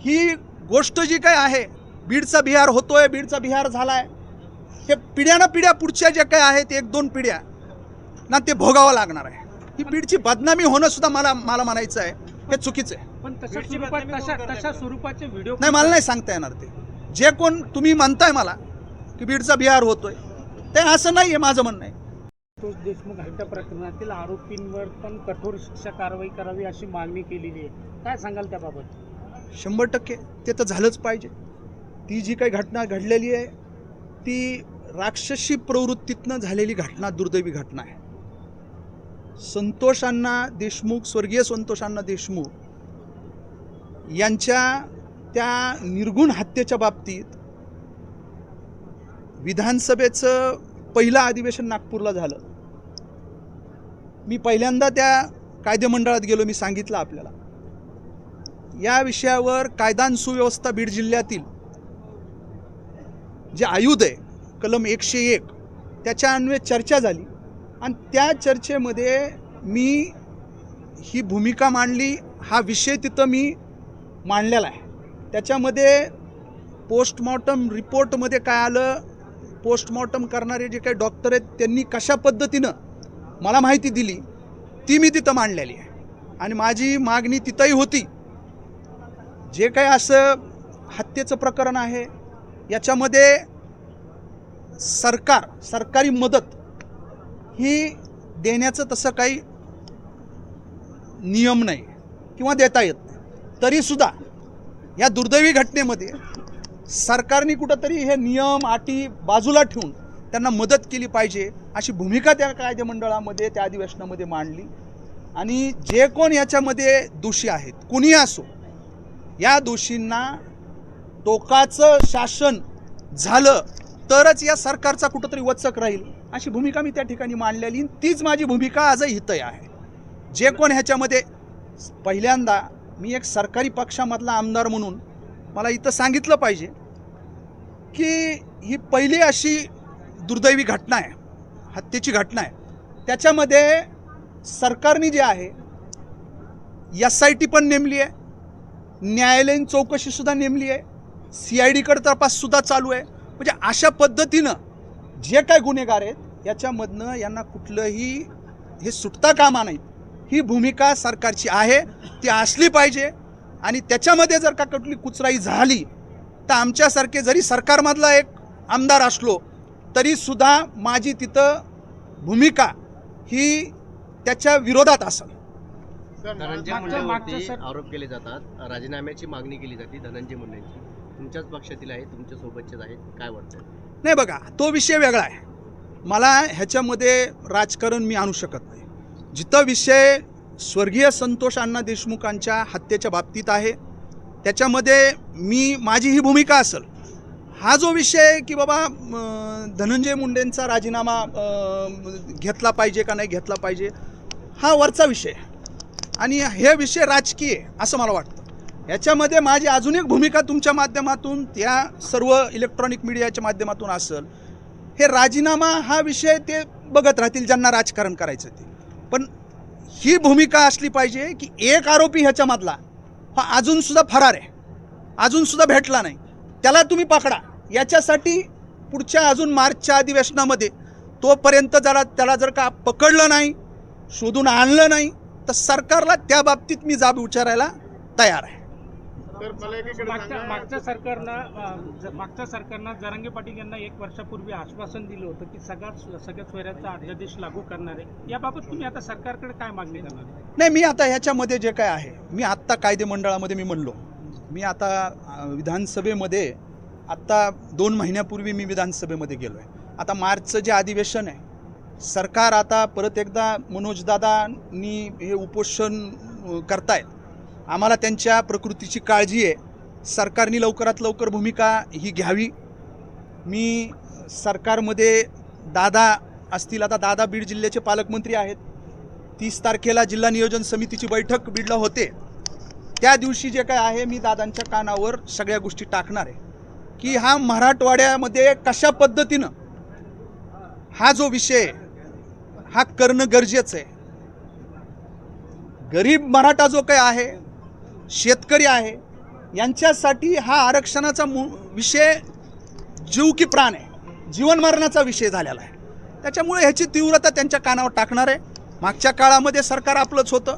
ही गोष्ट जी काय आहे बीडचा बिहार होतोय बीडचा बिहार झालाय हे पिढ्यानं पिढ्या पुढच्या ज्या काय आहेत एक दोन पिढ्या ना ते भोगावं लागणार आहे. ही बीडची बदनामी होणं सुद्धा मला मला म्हणायचं आहे हे चुकीचं आहे. पण तशा स्वरूपाचे व्हिडिओ नाही मला नाही सांगता येणार ते. जे कोण तुम्ही म्हणताय मला की बीडचा बिहार होतोय ते असं नाही आहे माझं म्हणणं आहे. संतोष देशमुख हत्या प्रकरणातील आरोपींवर पण कठोर शिक्षा कारवाई करावी अशी मागणी केलेली आहे. काय सांगाल त्याबाबत? शंभर टक्के ते तर झालंच पाहिजे. ती जी काही घटना घडलेली आहे ती राक्षसी प्रवृत्तीतनं झालेली घटना दुर्दैवी घटना आहे. संतोषांना देशमुख स्वर्गीय संतोषांना देशमुख यांच्या त्या निर्गुण हत्येच्या बाबतीत विधानसभेचं पहिलं अधिवेशन नागपूरला झालं. मी पहिल्यांदा त्या कायदेमंडळात गेलो मी सांगितलं आपल्याला. या विषयावर कायदा सुव्यवस्था बीड जिल्ह्यातील जे आयुध आहे कलम एकशे एक त्याच्या अन्वये चर्चा झाली. आणि त्या चर्चेमध्ये मी ही भूमिका मांडली हा विषय तिथं मी मांडलेला आहे. त्याच्यामध्ये पोस्टमॉर्टम रिपोर्टमध्ये काय आलं पोस्टमॉर्टम करणारे जे काही डॉक्टर आहेत त्यांनी कशा पद्धतीनं मला माहिती दिली ती मी तिथं मांडलेली आहे. आणि माझी मागणी तिथंही होती जे काही असं हत्येचं प्रकरण आहे याच्यामध्ये सरकार सरकारी मदत ही देण्याचं तसं काही नियम नाही किंवा देता येत नाही. तरीसुद्धा या दुर्दैवी घटनेमध्ये सरकारने कुठंतरी हे नियम अटी बाजूला ठेवून त्यांना मदत केली पाहिजे अशी भूमिका त्या कायदेमंडळामध्ये त्या अधिवेशनामध्ये मांडली. आणि जे कोण याच्यामध्ये दोषी आहेत कुणी असो या दोषींना टोकाचं शासन झालं तरच या सरकारचा कुठंतरी वचक राहील. अशी भूमिका मी त्या ठिकाणी मांडलेली तीच माझी भूमिका आजही हितय आहे. जे कोण ह्याच्यामध्ये पहिल्यांदा मी एक सरकारी पक्षामधला आमदार म्हणून मला इथं सांगितलं पाहिजे की ही पहिली अशी दुर्दैवी घटना आहे हत्येची घटना आहे. त्याच्यामध्ये सरकारने जे आहे एस आय टी पण नेमली आहे. न्यायालयीन चौकशीसुद्धा नेमली आहे. सी आय डीकडे तपाससुद्धा चालू आहे. म्हणजे अशा पद्धतीनं जे काय गुन्हेगार आहेत याच्यामधनं यांना कुठलंही हे सुटता कामा नाही ही भूमिका सरकारची आहे ती असली पाहिजे. आणि त्याच्यामध्ये जर का कुठली कुचराई झाली तर आमच्यासारखे जरी सरकारमधला एक आमदार असलो तरीसुद्धा माझी तिथं भूमिका ही त्याच्या विरोधात असेल. धनंजय मुंडेवरती आरोप केले जातात. राजीनाम्याची मागणी केली जाते धनंजय मुंडेंची. तुमच्याच पक्षातील आहे तुमच्या सोबतचेच आहेत. काय वाटतं नाही बघा तो विषय वेगळा आहे. मला ह्याच्यामध्ये राजकारण मी आणू शकत नाही. जिथं विषय स्वर्गीय संतोष अण्णा देशमुखांच्या हत्येच्या बाबतीत आहे त्याच्यामध्ये मी माझी ही भूमिका असेल. हा जो विषय आहे की बाबा धनंजय मुंडेंचा राजीनामा अं, घेतला पाहिजे का नाही घेतला पाहिजे हा वरचा विषय आहे. आणि हे विषय राजकीय असं मला वाटतं. याच्यामध्ये माझी अजून एक भूमिका तुमच्या माध्यमातून त्या सर्व इलेक्ट्रॉनिक मीडियाच्या माध्यमातून असेल. हे राजीनामा हा विषय ते बघत राहतील ज्यांना राजकारण करायचं ते. पण ही भूमिका असली पाहिजे की एक आरोपी ह्याच्यामधला हा अजूनसुद्धा फरार आहे. अजूनसुद्धा भेटला नाही. त्याला तुम्ही पकडा. याच्यासाठी पुढच्या अजून मार्चच्या अधिवेशनामध्ये तोपर्यंत जरा त्याला जर का पकडलं नाही शोधून आणलं नाही तर सरकारला त्या बाबतीत मी जाब विचारायला तयार आहे. मागच्या मागच्या सरकारनं मागच्या सरकारनं जरांगे पाटील यांना एक वर्षापूर्वी आश्वासन दिलं होतं की सगळ्यात सगळ्या सोयऱ्याचा अध्यादेश लागू करणार आहे. याबाबत तुम्ही आता सरकारकडे काय मागणी करणार? नाही मी आता ह्याच्यामध्ये जे काय आहे मी आत्ता कायदे मंडळामध्ये मी म्हणलो. मी आता विधानसभेमध्ये आत्ता दोन महिन्यापूर्वी मी विधानसभेमध्ये गेलो आहे आता मार्चचं जे अधिवेशन आहे सरकार आता परत एकदा मनोजदादांनी हे उपोषण करतायत. आम्हाला त्यांच्या प्रकृतीची काळजी आहे. सरकारने लवकरात लवकर भूमिका ही घ्यावी. मी सरकारमध्ये दादा असतील आता दादा बीड जिल्ह्याचे पालकमंत्री आहेत. तीस तारखेला जिल्हा नियोजन समितीची बैठक बीडला होते. त्या दिवशी जे काय आहे मी दादांच्या कानावर सगळ्या गोष्टी टाकणार आहे. की हा मराठवाड्यामध्ये कशा पद्धतीनं हा जो विषय आहे, हा करणं गरजेचं आहे. गरीब मराठा जो काही आहे शेतकरी आहे यांच्यासाठी हा आरक्षणाचा मू विषय जीव की प्राण आहे. जीवन मरणाचा विषय झालेला आहे. त्याच्यामुळे ह्याची तीव्रता त्यांच्या कानावर टाकणार आहे. मागच्या काळामध्ये सरकार आपलंच होतं.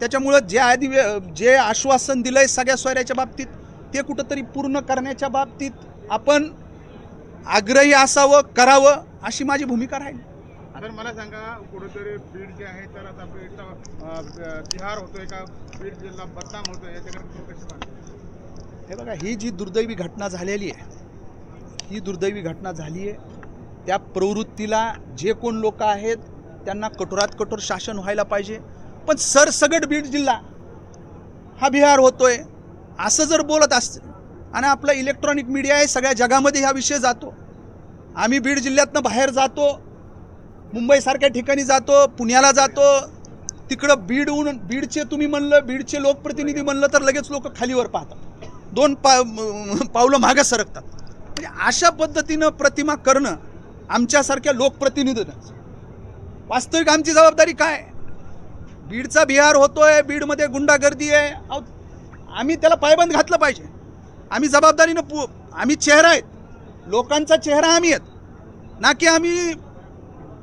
त्याच्यामुळं जे आधी जे आश्वासन दिलं आहे सगळ्या सोयऱ्याच्या बाबतीत ते कुठंतरी पूर्ण करण्याच्या बाबतीत आपण आग्रही असावं करावं अशी माझी भूमिका राहील. तर मला सांगा कुठेतरी बीड जे आहे तर आता बीडचा बिहार तिहार होतोय का? बीड जिल्हा बदनाम होतोय याच्याकडे तुम्ही कसे हे बघा ही जी दुर्दैवी घटना झालेली आहे ही दुर्दैवी घटना झाली आहे. त्या प्रवृत्तीला जे कोण लोक आहेत त्यांना कठोरात कठोर शासन व्हायला पाहिजे. पण सरसगट बीड जिल्हा हा बिहार होतोय. असं जर बोलत असतं आणि आपला इलेक्ट्रॉनिक मीडिया आहे सगळ्या जगामध्ये हा विषय जातो. आम्ही बीड जिल्ह्यातनं बाहेर जातो मुंबईसारख्या ठिकाणी जातो पुण्याला जातो. तिकडं बीडहून बीडचे तुम्ही म्हणलं बीडचे लोकप्रतिनिधी म्हणलं तर लगेच लोक खालीवर पाहतात. दोन पा पावलं मागं सरकतात. म्हणजे अशा पद्धतीनं प्रतिमा करणं आमच्यासारख्या लोकप्रतिनिधीनं. वास्तविक आमची जबाबदारी काय? बीडचा बिहार होतोय बीडमध्ये गुंडागर्दी आहे. अहो, आम्ही त्याला पायबंद घातलं पाहिजे. आम्ही जबाबदारीनं पु आम्ही चेहरा आहेत. लोकांचा चेहरा आम्ही आहेत. ना की आम्ही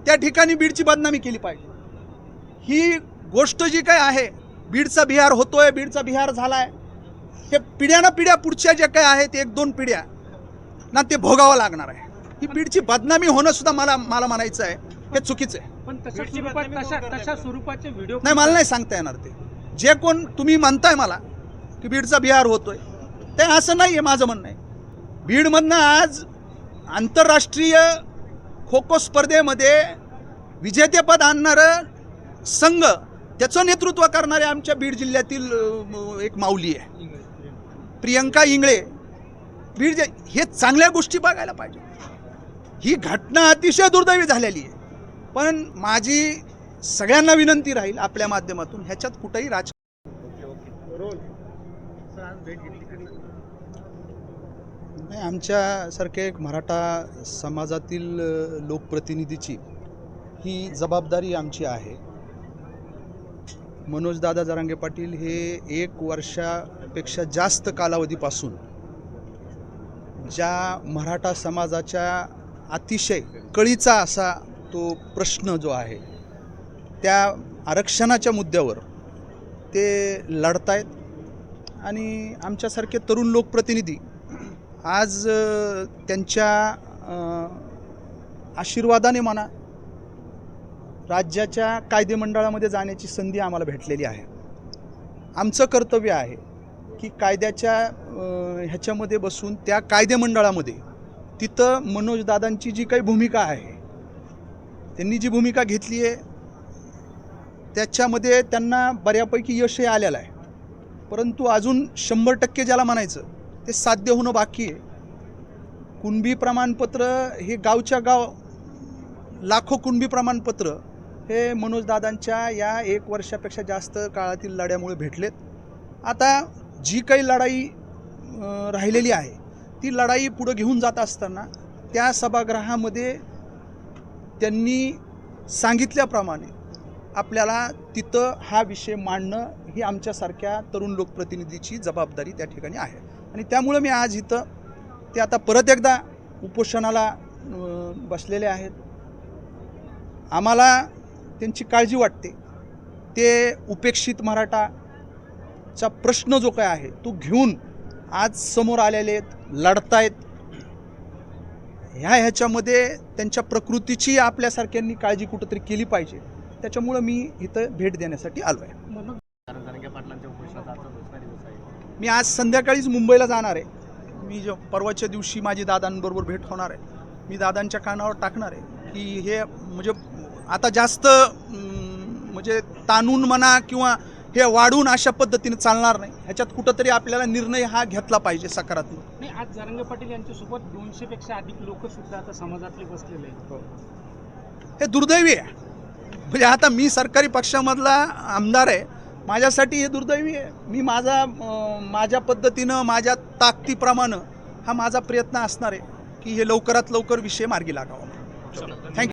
त्या ठिकाणी बीडची बदनामी केली पाहिजे. ही गोष्ट जी काय आहे बीडचा बिहार होतोय बीडचा बिहार झालाय हे पिढ्यानं पिढ्या पुढच्या ज्या काय आहेत एक दोन पिढ्या ना ते भोगावं लागणार आहे. ही बीडची बदनामी होणं सुद्धा मला मला म्हणायचं आहे हे चुकीचं आहे. पण तशा स्वरूपाचे व्हिडिओ नाही मला नाही सांगता येणार ते. जे कोण तुम्ही म्हणताय मला की बीडचा बिहार होतोय ते असं नाही आहे माझं म्हणणं आहे. बीडमधनं आज आंतरराष्ट्रीय खो खो स्पर्धेमध्ये विजेतेपद आणणारं संघ त्याचं नेतृत्व करणारे आमच्या बीड जिल्ह्यातील एक माऊली आहे. प्रियंका इंगळे. बीड जे हे चांगल्या गोष्टी बघायला पाहिजे. ही घटना अतिशय दुर्दैवी झालेली आहे. पण माझी सगळ्यांना विनंती राहील आपल्या माध्यमातून ह्याच्यात कुठंही राज नाही आमच्यासारख्या एक मराठा समाजातील लोकप्रतिनिधीची ही जबाबदारी आमची आहे. मनोजदादा जरांगे पाटील हे एक वर्षापेक्षा जास्त कालावधीपासून ज्या मराठा समाजाच्या अतिशय कळीचा असा तो प्रश्न जो आहे त्या आरक्षणाच्या मुद्द्यावर ते लढतायत आणि आमच्यासारखे तरुण लोकप्रतिनिधी आज त्यांच्या आशीर्वादाने म्हणा राज्याच्या कायदेमंडळामध्ये जाण्याची संधी आम्हाला भेटलेली आहे. आमचं कर्तव्य आहे की कायद्याच्या ह्याच्यामध्ये बसून त्या कायदेमंडळामध्ये तिथं मनोजदादांची जी काही भूमिका आहे त्यांनी जी भूमिका घेतली आहे त्याच्यामध्ये त्यांना बऱ्यापैकी यशही आलेलं आहे. परंतु अजून शंभर टक्के ज्याला म्हणायचं ते साध्य होणं बाकी आहे. कुणबी प्रमाणपत्र हे गावच्या गाव लाखो कुणबी प्रमाणपत्र हे मनोजदादांच्या या एक वर्षापेक्षा जास्त काळातील लढ्यामुळे भेटलेत. आता जी काही लढाई राहिलेली आहे ती लढाई पुढं घेऊन जात असताना त्या सभागृहामध्ये त्यांनी सांगितल्याप्रमाणे आपल्याला तिथं हा विषय मांडणं ही आमच्यासारख्या तरुण लोकप्रतिनिधीची जबाबदारी त्या ठिकाणी आहे. आणि त्यामुळं मी आज इथं ते आता परत एकदा उपोषणाला बसलेले आहेत. आम्हाला त्यांची काळजी वाटते. ते उपेक्षित मराठाचा प्रश्न जो काय आहे तो घेऊन आज समोर आलेले आहेत लढतायत. ह्या ह्याच्यामध्ये त्यांच्या प्रकृतीची आपल्यासारख्यांनी काळजी कुठंतरी केली पाहिजे. त्याच्यामुळं मी इथं भेट देण्यासाठी आलो आहे म्हणून कारण जरांगे पाटलांच्या उपोषणाचा आजचा दुसरा दिवस आहे मी आज संध्याकाळीच मुंबईला जाणार आहे. मी जो परवाच्या दिवशी माझी दादांबरोबर भेट होणार आहे. मी दादांच्या कानावर टाकणार आहे की हे म्हणजे आता जास्त म्हणजे ताणून म्हणा किंवा हे वाढून अशा पद्धतीने चालणार नाही. ह्याच्यात कुठंतरी आपल्याला निर्णय हा घेतला पाहिजे सकारात्मक. नाही आज जरंगे पाटील यांच्यासोबत दोनशे पेक्षा अधिक लोक सुद्धा आता समाजातले बसलेले आहेत. हे दुर्दैवी आहे. म्हणजे आता मी सरकारी पक्षामधला आमदार आहे. माझ्यासाठी हे दुर्दैवी आहे. मी माझा माझ्या पद्धतीनं माझ्या ताकदीप्रमाणे हा माझा प्रयत्न असणार आहे की हे लवकरात लवकर विषय मार्गी लागावा थँक्यू